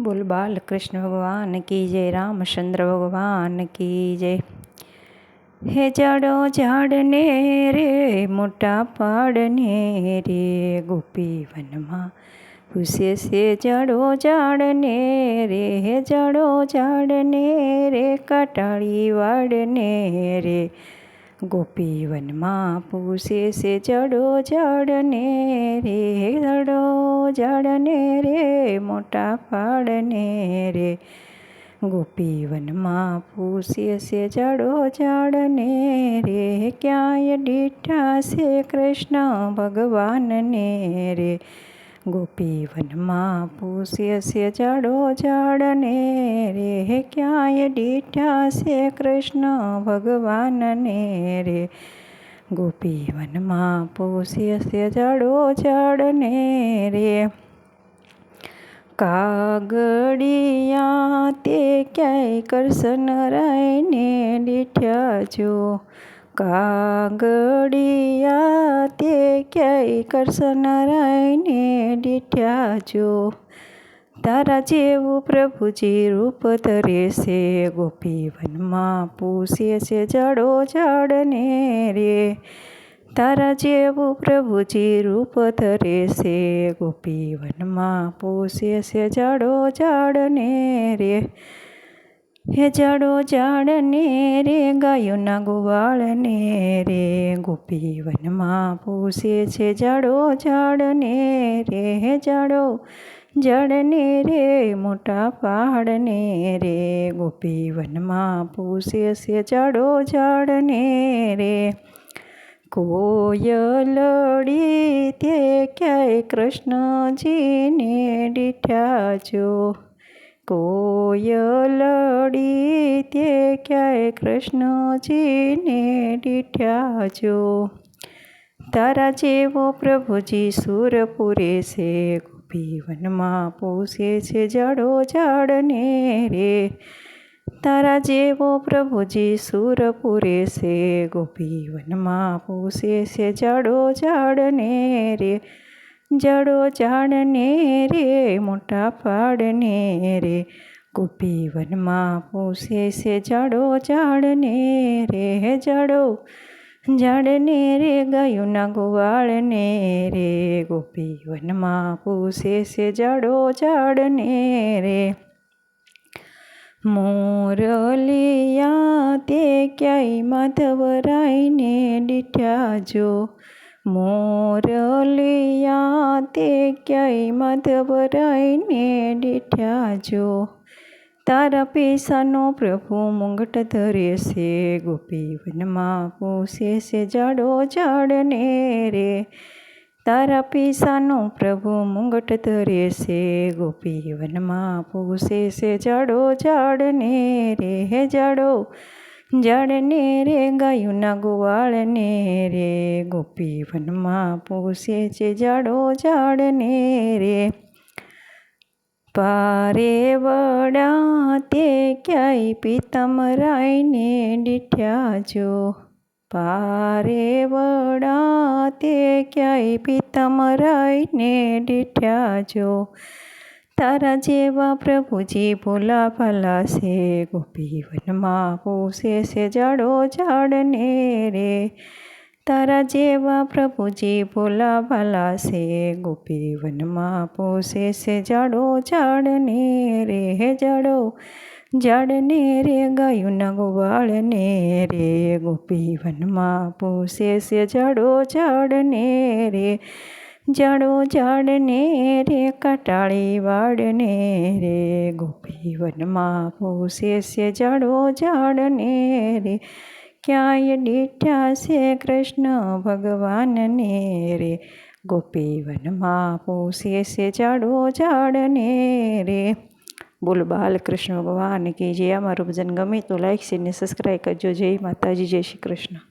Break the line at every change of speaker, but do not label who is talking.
બોલ બાલકૃષ્ણ ભગવાન કી જય રામચંદ્ર ભગવાન કી જય. હે જાડો ઝાડને રે, મોટા પાડને રે, ગોપી વનમાં પૂછે છે જાડો ઝાડને રે, હે જાડો ઝાડને રે, કાટાળી વાડને રે. ગોપી વનમાં પૂછે છે જડો ઝાડને રે જડો ઝાડને રે મોટા પાડને રે ગોપી વનમાં પૂછે છે જડો ઝાડને રે ક્યાંય દીઠા છે કૃષ્ણ ભગવાનને રે ગોપી વનમાં પૂછે છે જાડો ઝાડને રે ક્યાંય દીઠા છે કૃષ્ણ ભગવાનને રે ગોપી વનમાં છે જાડો ઝાડને રે. કાગડિયા તે ક્યાંય કરશન રાયને દીઠ્યા જો કાગડિયા તે ક્યાંય કરશન રાયને દીઠ્યા જો તારા જેવું પ્રભુજી રૂપ ધરે છે. ગોપી વનમાં પૂછે છે જડો ઝાડને રે. તારા જેવું પ્રભુજી રૂપ ધરે છે. ગોપી વનમાં પૂછે છે જડો ઝાડને રે. હે જાડો ઝાડને રે, ગાયોના ગોવાળને રે. ગોપી વનમાં પૂછે છે જાડો ઝાડને રે. હે જાડો ઝાડને રે, મોટા પહાડને રે, ગોપી વનમાં પૂછે છે જાડો ઝાડને રે. કોયલડી તે ક્યાંય કૃષ્ણજીને દીઠ્યા જો કોયલડી તે ક્યાંય કૃષ્ણજીને દીઠ્યા જો તારા જેવો પ્રભુજી સુરપુરે છે ગોપી પોષે છે જડો ઝાડને રે તારા જેવો પ્રભુજી સુરપુરે છે ગોપીવનમાં પોષે છે જડો ઝાડને રે જડો ઝાડને રે મોટા પાડને રે ગોપીવનમાં પોષે છે જડો ઝાડને રે જડો ઝાડને રે ગાયુંના ગુવાળને રે ગોપી વનમાં પૂછે છે જડો ઝાડને રે મોરલિયા તે ક્યાંય માધવરાયને દીઠ્યા જો મોરલિયા તે ક્યાંય માધવરાયને દીઠ્યા જો તારા પૈસાનો પ્રભુ મુંગટ ધરે છે, ગોપી વનમાં પૂછે છે જાડો જાડને રે તારા પૈસાનો પ્રભુ મુંગટ ધરે છે, ગોપી વનમાં પૂછે છે જાડો જાડને રે હે જાડો જાડને રે ગાયુના ગોવાળને રે ગોપી વનમાં પૂછે છે જાડો જાડને રે પારે વડા તે ક્યાંય પીતમરાયને દીઠ્યા જો પારે વડા તે ક્યાંય પીતમરાયને દીઠ્યા જો તારા જેવા પ્રભુજી ભોલા ભલા છે, ગોપી વનમાં પૂછે છે જાડો ઝાડને રે. તારા જેવા પ્રભુજી ભોલા ભાલા છે ગોપી વનમાં પોષે છે જાડો ઝાડને રે, હે જાડો ઝાડને રે, ગાયુંના ગોવાળને રે ગોપી વનમાં પોષે છે જાડો ઝાડને રે, જાડો ઝાડને રે, કટાળી વાડને રે ગોપી વનમાં પોષે છે જાડો ઝાડને રે ક્યાંય દીઠ્યા છે કૃષ્ણ ભગવાનને રે? ગોપી વનમાં પૂછે છે જાડો ઝાડને રે? બોલ બાલકૃષ્ણ ભગવાન કે જે અમારું ભજન ગમે તો લાઈક છે ને સબસ્ક્રાઈબ કરજો. જય માતાજી, જય શ્રી કૃષ્ણ.